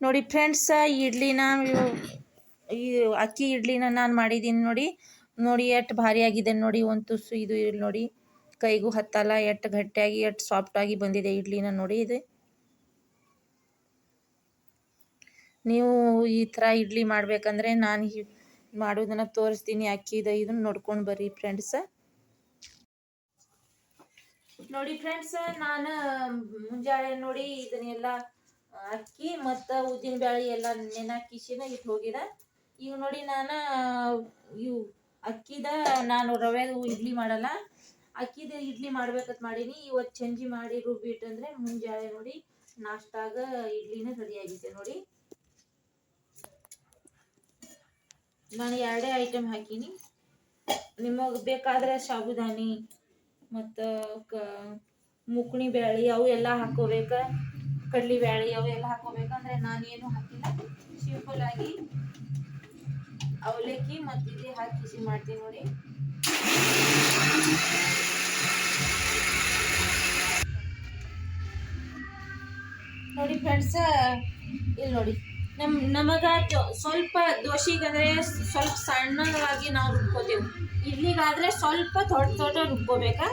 ನೋಡಿ ಫ್ರೆಂಡ್ಸ್ ಇಡ್ಲಿನ ಇವ್- ಈ ಅಕ್ಕಿ ಇಡ್ಲಿನ ನಾನು ಮಾಡಿದ್ದೀನಿ ನೋಡಿ. ನೋಡಿ ಎಷ್ಟು ಭಾರಿ ಆಗಿದೆ ನೋಡಿ, ಒಂದು ತುಸು ಇದು ಇಲ್ಲಿ ನೋಡಿ. ಕೈಗೂ ಹತ್ತಲ್ಲ, ಎಷ್ಟು ಗಟ್ಟಿಯಾಗಿ, ಎಷ್ಟು ಸಾಫ್ಟಾಗಿ ಬಂದಿದೆ ಇಡ್ಲಿನ ನೋಡಿ ಇದು. ನೀವು ಈ ಥರ ಇಡ್ಲಿ ಮಾಡಬೇಕಂದ್ರೆ ನಾನು ಮಾಡೋದನ್ನ ತೋರಿಸ್ತೀನಿ ಅಕ್ಕಿದ ಇದನ್ನು ನೋಡ್ಕೊಂಡು ಬರ್ರಿ ಫ್ರೆಂಡ್ಸ. ನೋಡಿ ಫ್ರೆಂಡ್ಸ್, ನಾನು ಮುಂಜಾನೆ ನೋಡಿ ಇದನ್ನೆಲ್ಲ ಅಕ್ಕಿ ಮತ್ತು ಉದ್ದಿನ ಬ್ಯಾಳಿ ಎಲ್ಲ ನೆನಾಕಿಸಿನ ಇಟ್ಟು ಹೋಗಿದ. ಈಗ ನೋಡಿ ನಾನು, ಇವು ಅಕ್ಕಿದ ನಾನು ರವೆ ಇಡ್ಲಿ ಮಾಡಲ್ಲ. ಅಕ್ಕಿದ ಇಡ್ಲಿ ಮಾಡ್ಬೇಕಂತ ಮಾಡೀನಿ. ಇವತ್ತು ಚಂಜಿ ಮಾಡಿ ರುಬ್ಬಿಟ್ಟಂದ್ರೆ ಮುಂಜಾನೆ ನೋಡಿ ನಾಷ್ಟಾಗ ಇಡ್ಲಿನ ರೆಡಿಯಾಗಿದೆ ನೋಡಿ. ನಾನು ಎರಡೇ ಐಟಮ್ ಹಾಕೀನಿ. ನಿಮಗೆ ಬೇಕಾದ್ರೆ ಸಾಬುದಾನಿ ಮತ್ತು ಕ ಮುಕ್ಣಿ ಬ್ಯಾಳಿ ಅವು ಎಲ್ಲ ಹಾಕೋಬೇಕ. ಕಡ್ಲಿ ಬ್ಯಾಳಿ ಅವೆಲ್ಲ ಹಾಕೋಬೇಕಂದ್ರೆ ನಾನೇನು ಹಾಕಿಲ್ಲ. ಸಿಂಪಲ್ ಆಗಿ ಅವಲಕ್ಕಿ ಮತ್ತು ಇದು ಹಾಕಿ ಬಿಸಿ ಮಾಡ್ತೀನಿ ನೋಡಿ. ನೋಡಿ ಫ್ರೆಂಡ್ಸ್ ಇಲ್ಲಿ ನೋಡಿ. ನಮ್ ನಮಗ ಸ್ವಲ್ಪ ದೋಸೆಗಂದ್ರೆ ಸ್ವಲ್ಪ ಸಣ್ಣವಾಗಿ ನಾವು ರುಬ್ಕೋತೇವೆ. ಇಲ್ಲಿಗಾದ್ರೆ ಸ್ವಲ್ಪ ದೊಡ್ಡ ದೊಡ್ಡ ರುಬ್ಕೋಬೇಕಾ?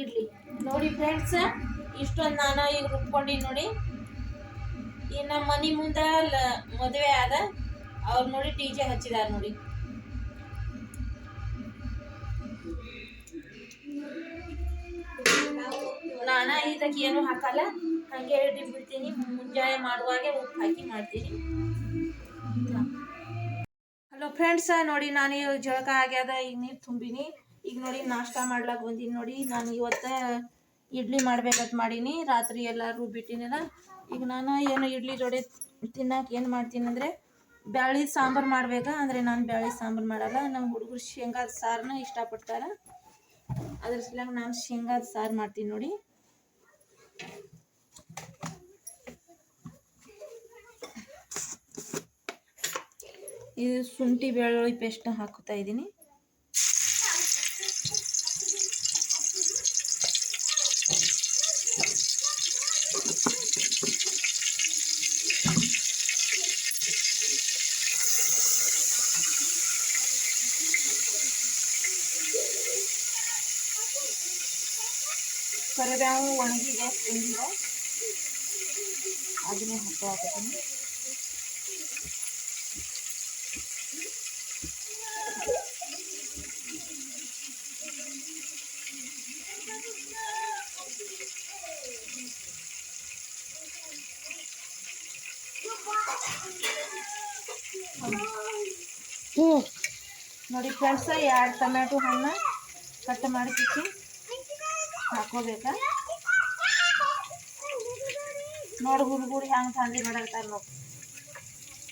ಇಡ್ಲಿ. ನೋಡಿ ಫ್ರೆಂಡ್ಸ್ ಇಷ್ಟೊಂದು ನಾನು ಈಗ ರುಬ್ಕೊಂಡಿನಿ ನೋಡಿ. ಈ ನಮ್ಮ ಮನೆ ಮುಂದೆ ಮದುವೆ ಆದ ಅವ್ರು ನೋಡಿ ಟಿ ಜೆ ಹಚ್ಚಿದಾರ ನೋಡಿ. ನಾನು ಇದಕ್ಕೆ ಏನು ಹಾಕಲ್ಲ. ಹಾಗೆ ಬಿಡ್ತೀನಿ ಮುಂಜಾನೆ ಮಾಡುವಾಗೆ ಉಪ್ಪು ಹಾಕಿ ಮಾಡ್ತೀನಿ. ಫ್ರೆಂಡ್ಸ್ ನೋಡಿ ನಾನು ಜಳಕ ಆಗ್ಯದ, ಈಗ ನೀರು ತುಂಬಿನಿ. ಈಗ ನೋಡಿ ನಾಷ್ಟ ಮಾಡ್ಲಾಕ್ ಬಂದೀನಿ ನೋಡಿ. ನಾನು ಇವತ್ತ ಇಡ್ಲಿ ಮಾಡ್ಬೇಕಂತ ಮಾಡೀನಿ. ರಾತ್ರಿ ಎಲ್ಲ ರುಬ್ಬಿಟ್ಟಿನಲ್ಲ ಈಗ ನಾನು ಏನು ಇಡ್ಲಿ ಜೋಡಿ ತಿನ್ನಕ್ಕೆ ಏನು ಮಾಡ್ತೀನಿ ಅಂದರೆ, ಬ್ಯಾಳಿ ಸಾಂಬಾರು ಮಾಡ್ಬೇಕ. ಅಂದರೆ ನಾನು ಬ್ಯಾಳಿ ಸಾಂಬಾರು ಮಾಡಲ್ಲ. ನಮ್ಮ ಹುಡುಗರು ಶೇಂಗಾದ ಸಾರ್ನ ಇಷ್ಟಪಡ್ತಾರೆ. ಅದ್ರ ಸಲುವಾಗಿ ನಾನು ಶೇಂಗಾದ ಸಾರು ಮಾಡ್ತೀನಿ ನೋಡಿ. ಇದು ಶುಂಠಿ ಬೆಳ್ಳುಳ್ಳಿ ಪೇಸ್ಟ್ನ ಹಾಕ್ತಾ ಇದ್ದೀನಿ. ಕರಿಬೇವು ಒಣಗಿದೆ ತುಂಬಿದೆ ಅದನ್ನೇ ಹಾಕೋತೀನಿ ನೋಡಿ ಫ್ರೆಂಡ್ಸ್, ಎರಡು ಟೊಮ್ಯಾಟೊ ಹಣ್ಣು ಕಟ್ ಮಾಡಿ ಕಿಚ್ಚಿ ಹಾಕೋಬೇಕಾ ನೋಡಿ ಹುಡುಗರು ಹೆಂಗೆ ಥಂಡಿ ಮಾಡಾಕ್ತಾರ ನೋಡಿ.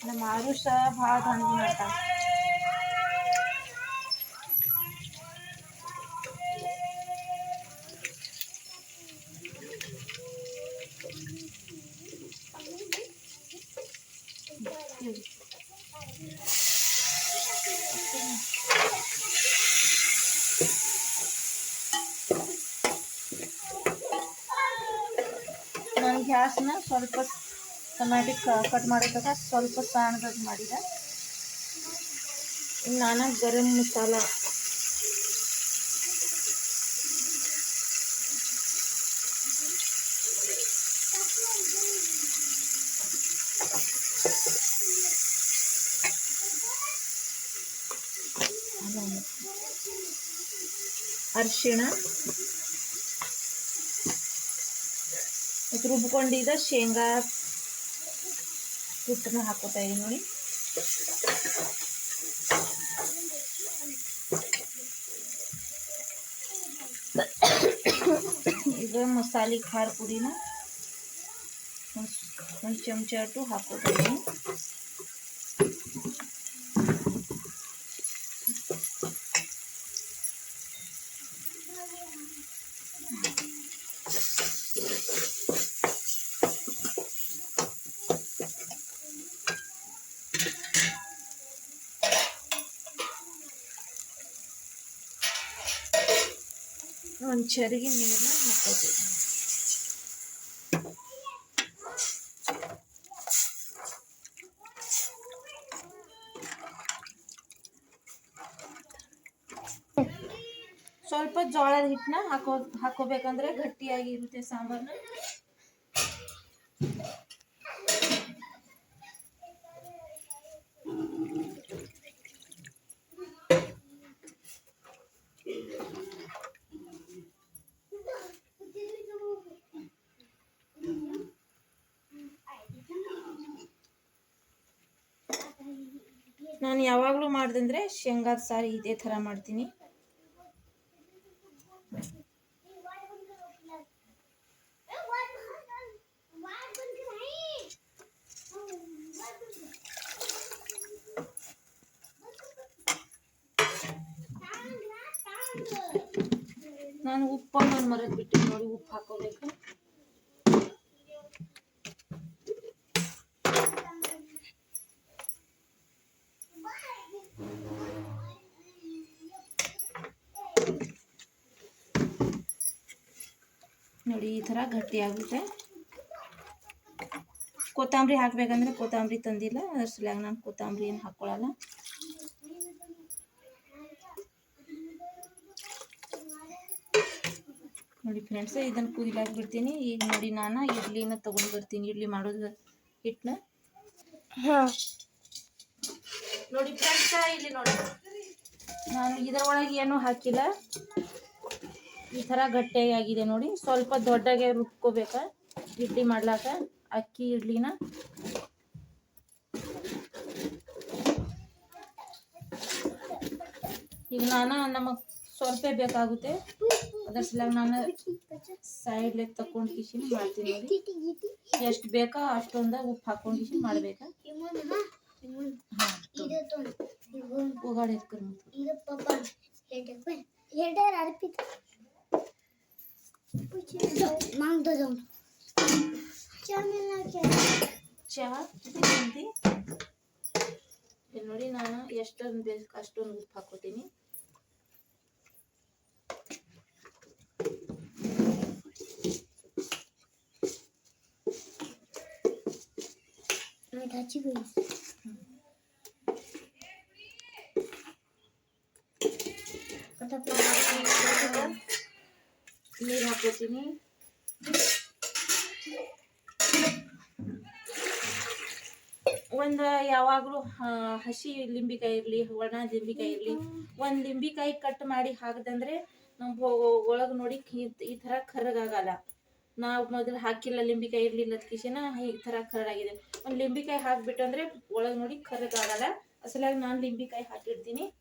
ನಮ್ಮ ಆರುಷ ಭಾಳ ಥಂಡಿ ಮಾಡ್ತಾರ ಸ್ವಲ್ಪ ಟೊಮ್ಯಾಟೊ ಕಟ್ ಮಾಡಿದಾಗ ಸ್ವಲ್ಪ ಸಣ್ಣದಾಗಿ ಮಾಡಿದೆ. ನಾನು ಗರಂ ಮಸಾಲ. ಅರಿಶಿಣ. ಮತ್ತು ರುಬ್ಕೊಂಡಿದ್ದ ಶೇಂಗಾ ಹಿಟ್ಟನ್ನ ಹಾಕೋತಾ ಇದೀನಿ ನೋಡಿ. ಈಗ ಮಸಾಲೆ ಖಾರ ಪುಡಿನ ಒಂದು ಚಮಚ ಅಟ್ಟು ಹಾಕೋತಾ ಇದೀನಿ. ಒಂದು ಚರಿಗೆ ನೀರನ್ನ ಹಾಕೋತೀವಿ ಸ್ವಲ್ಪ ಜೋಳದ ಹಿಟ್ಟನ್ನ ಹಾಕೋ ಹಾಕೋಬೇಕಂದ್ರೆ ಗಟ್ಟಿಯಾಗಿರುತ್ತೆ ಸಾಂಬಾರನ್ನ ನಾನು ಯಾವಾಗಲೂ ಮಾಡ್ದಂದ್ರೆ ಶೇಂಗಾದ ಸಾರಿ ಇದೇ ಥರ ಮಾಡ್ತೀನಿ. ನಾನು ಉಪ್ಪನ್ನು ನಾನು ಬಿಟ್ಟು ನೋಡಿ, ಉಪ್ಪು ಹಾಕೋಬೇಕು. ನೋಡಿ, ಈ ಥರ ಗಟ್ಟಿ ಆಗುತ್ತೆ. ಕೊತ್ತಂಬರಿ ಹಾಕಬೇಕಂದ್ರೆ ಕೊತ್ತಂಬರಿ ತಂದಿಲ್ಲ. ಅದ್ರ ಸಲುವಾಗಿ ನಾನು ಕೊತ್ತಂಬರಿ ಏನು ಹಾಕ್ಕೊಳ್ಳಲ್ಲ ನೋಡಿ ಫ್ರೆಂಡ್ಸ್ ಇದನ್ನು ಕುದಿಲಾಕ್ ಬಿಡ್ತೀನಿ. ಈಗ ನೋಡಿ, ನಾನು ಇಡ್ಲಿನ ತಗೊಂಡು ಬರ್ತೀನಿ. ಇಡ್ಲಿ ಮಾಡೋದು ಹಿಟ್ಟನ್ನ ನೋಡಿ ಫ್ರೆಂಡ್ಸ್ ಇಲ್ಲಿ ನೋಡಿ. ನಾನು ಇದರೊಳಗೆ ಏನು ಹಾಕಿಲ್ಲ. ಈ ಥರ ಗಟ್ಟಿಯಾಗಿ ಆಗಿದೆ ನೋಡಿ. ಸ್ವಲ್ಪ ದೊಡ್ಡಗೆ ರುಬ್ಕೋಬೇಕ. ಇಡ್ಲಿ ಮಾಡ್ಲಾಕ. ಅಕ್ಕಿ ಇಡ್ಲಿನ. ಈಗ ನಾನು ನಮಗೆ ಸ್ವಲ್ಪ ಬೇಕಾಗುತ್ತೆ. ಅದರ ಸಲುವಾಗಿ ನಾನು ಸೈಡ್ಲೆ ತಕೊಂಡು ಕಿಶಿನ್ ಮಾಡ್ತೀನಿ ನೋಡಿ. ಎಷ್ಟು ಬೇಕಾ ಅಷ್ಟೊಂದ ಉಪ್ಪು ಹಾಕೊಂಡು ಕಿಶಿನ್ ಮಾಡ್ಬೇಕಾ? ಹಾಂ. ಉಗಾಡಿ ಎತ್ಕರ್ ಚಹಾ ತಿಂತಿ ಇಲ್ಲಿ ನೋಡಿ ನಾನು ಎಷ್ಟೊಂದು ಬೇಕು ಅಷ್ಟೊಂದು ಉಪ್ಪು ಹಾಕೋತೀನಿ ನೀರು ಹಾಕೋತೀನಿ ಒಂದು ಯಾವಾಗಲೂ ಹಸಿ ಲಿಂಬಿಕಾಯಿ ಇರಲಿ, ಒಣ ಲಿಂಬಿಕಾಯಿ ಇರಲಿ, ಒಂದು ಲಿಂಬಿಕಾಯಿ ಕಟ್ ಮಾಡಿ ಹಾಕಿದಂದ್ರೆ ನಮ್ಮ ಒಳಗೆ ನೋಡಿ ಈ- ತರ ಥರ ಕರ್ರಗಾಗಲ್ಲ. ನಾವು ಮೊದಲು ಹಾಕಿಲ್ಲ ಲಿಂಬಿಕಾಯಿ ಇರಲಿಲ್ಲ ಕಿಶನ, ಈ ಥರ ಕರ್ರಾಗಿದೆ ಒಂದು ಲಿಂಬಿಕಾಯಿ ಹಾಕ್ಬಿಟ್ಟು ಅಂದ್ರೆ ಒಳಗೆ ನೋಡಿ ಕರ್ರಗಾಗಲ್ಲ. ಅಸಲಾಗಿ ನಾನು ಲಿಂಬಿಕಾಯಿ ಹಾಕಿರ್ತೀನಿ.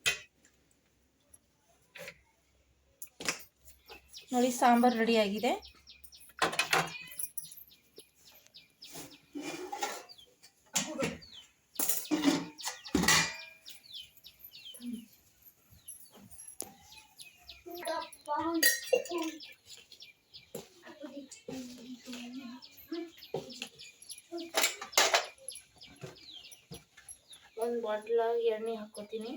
ನೋಡಿ ಸಾಂಬಾರು ರೆಡಿ ಆಗಿದೆ. ಒಂದು ಬಾಟ್ಲಾಗಿ ಎಣ್ಣೆ ಹಾಕೋತೀನಿ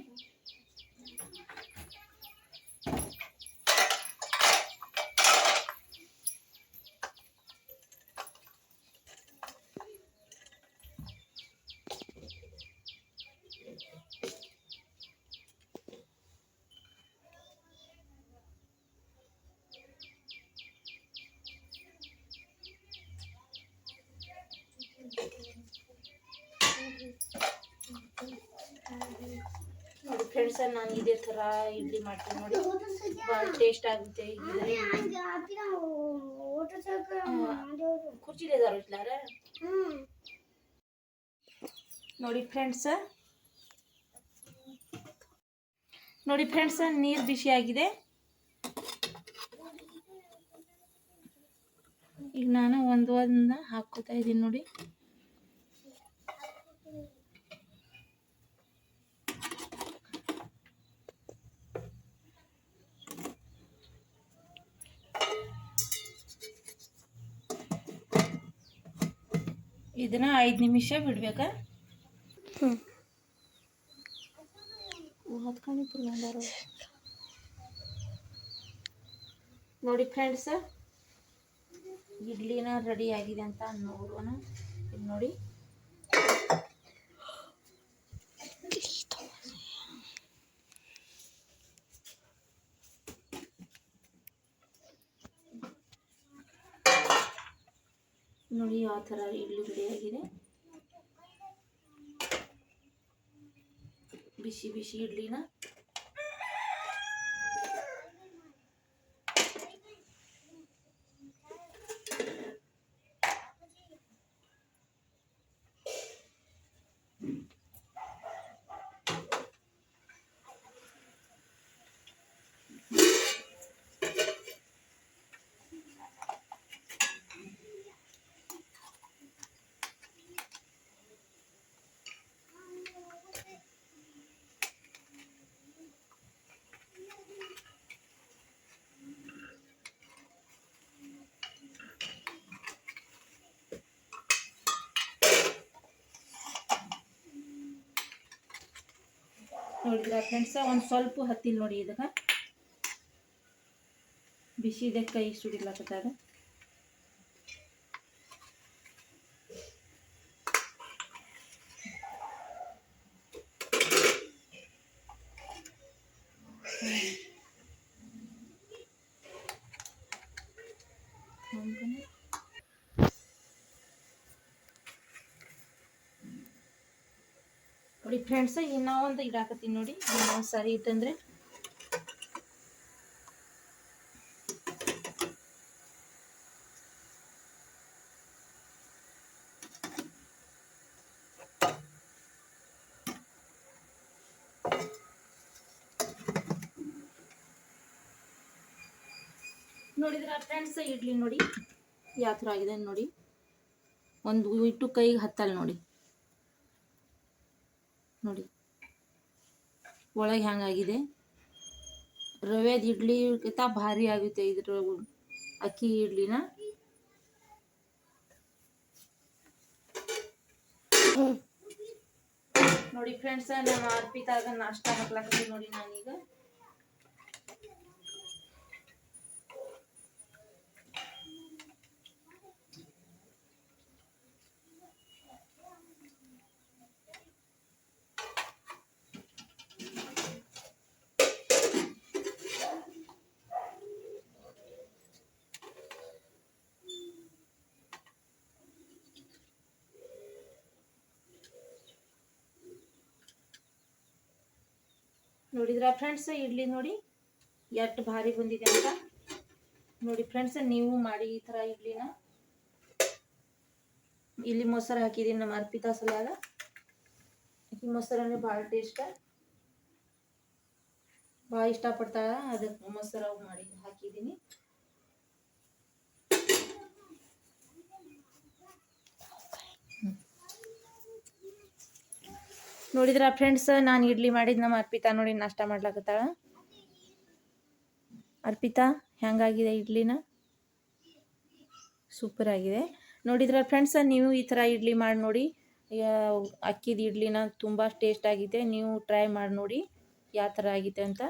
ನೋಡಿ ಫ್ರೆಂಡ್ಸ್ ನಾನು ಇದೇ ಥರ ಇಡ್ಲಿ ಮಾಡ್ತೀನಿ ನೋಡಿ. ಭಾಳ ಟೇಸ್ಟ್ ಆಗುತ್ತೆ ಕುರ್ಚಿಲಿ ಇದಾರ ನೋಡಿ ಫ್ರೆಂಡ್ಸ್ ನೋಡಿ ಫ್ರೆಂಡ್ಸ್ ನೀರು ಬಿಸಿ ಆಗಿದೆ. ಈಗ ನಾನು ಒಂದು ಒಂದ ಹಾಕೋತಾ ಇದ್ದೀನಿ ನೋಡಿ. ಇದನ್ನ ಐದು ನಿಮಿಷ ಬಿಡ್ಬೇಕಾ? ನೋಡಿ ಫ್ರೆಂಡ್ಸ್ ಇಡ್ಲಿನ ರೆಡಿ ಆಗಿದೆ ಅಂತ ನೋಡೋಣ ಇಲ್ಲಿ ನೋಡಿ. ನೋಡಿ ಯಾವ ಥರ ಇಡ್ಲಿ ರೆಡಿ ಆಗಿದೆ. ಬಿಸಿ ಬಿಸಿ ಇಡ್ಲಿನ ನೋಡಿದ್ರ ಫ್ರೆಂಡ್ಸ. ಒಂದು ಸ್ವಲ್ಪ ಹತ್ತಿಲ್ಲ ನೋಡಿ ಇದಕ್ಕೆ ಬಿಸಿ ಇದೆ ಕೈ Thank ಹ್ಮ್. ನೋಡಿ ಫ್ರೆಂಡ್ಸ್ ಇನ್ನೂ ಒಂದು ಇಡಾಕತ್ತೀನಿ ನೋಡಿ. ಇನ್ನೊಂದು ಸರಿ ಇತ್ತಂದ್ರೆ ನೋಡಿದ್ರ ಫ್ರೆಂಡ್ಸ್ ಇಡ್ಲಿ ನೋಡಿ. ಯಾವ ಥರ ಆಗಿದೆ ನೋಡಿ. ಒಂದು ಇಟ್ಟು ಕೈಗೆ ಹತ್ತಲ್ಲ ನೋಡಿ. ನೋಡಿ. ಒಳಗೆ ಹ್ಯಾಂಗಾಗಿದೆ? ರವೆದ ಇಡ್ಲಿಗಿಂತ ಭಾರಿ ಆಗುತ್ತೆ ಇದ್ರ ಅಕ್ಕಿ ಇಡ್ಲಿನ. ನೋಡಿ ಫ್ರೆಂಡ್ಸ್, ನಮ್ಮ ಅರ್ಪಿತಾಗ ನಾಷ್ಟ ಹಾಕ್ಲಾಕತ್ತೀನಿ ನೋಡಿ ನಾನೀಗ. ನೋಡಿದ್ರ ಫ್ರೆಂಡ್ಸ್ ಇಡ್ಲಿ ನೋಡಿ. ಎಷ್ಟು ಭಾರಿ ಬಂದಿದೆ ಅಂತ. ನೋಡಿ ಫ್ರೆಂಡ್ಸ್ ನೀವು ಮಾಡಿ ಈ ಥರ ಇಡ್ಲಿನ. ಇಲ್ಲಿ ಮೊಸರು ಹಾಕಿದೀನಿ ನಮ್ಮ ಅರ್ಪಿತಾ ಸಲಾಗ. ಈ ಮೊಸರನ್ನು ಭಾಳ ಟೇಸ್ಟ್ ಭಾಳ ಇಷ್ಟಪಡ್ತಾಳ. ಅದಕ್ಕೆ ಮೊಸರು ಮಾಡಿ ಹಾಕಿದ್ದೀನಿ ನೋಡಿದ್ರ ಫ್ರೆಂಡ್ಸ್ ನಾನು ಇಡ್ಲಿ ಮಾಡಿದ್ ನಮ್ಮ ಅರ್ಪಿತಾ ನೋಡಿ ನಾಷ್ಟ ಮಾಡ್ಲಾಕತ್ತಾಳ. ಅರ್ಪಿತಾ, ಹೆಂಗಾಗಿದೆ ಇಡ್ಲಿನ? ಸೂಪರ್ ಆಗಿದೆ. ನೋಡಿದ್ರ ಫ್ರೆಂಡ್ಸ್ ನೀವು ಈ ಥರ ಇಡ್ಲಿ ಮಾಡಿ ನೋಡಿ. ಅಕ್ಕಿದ ಇಡ್ಲಿನ ತುಂಬ ಟೇಸ್ಟ್ ಆಗಿದೆ. ನೀವು ಟ್ರೈ ಮಾಡಿ ನೋಡಿ. ಯಾವ ಥರ ಆಗಿದೆ ಅಂತ.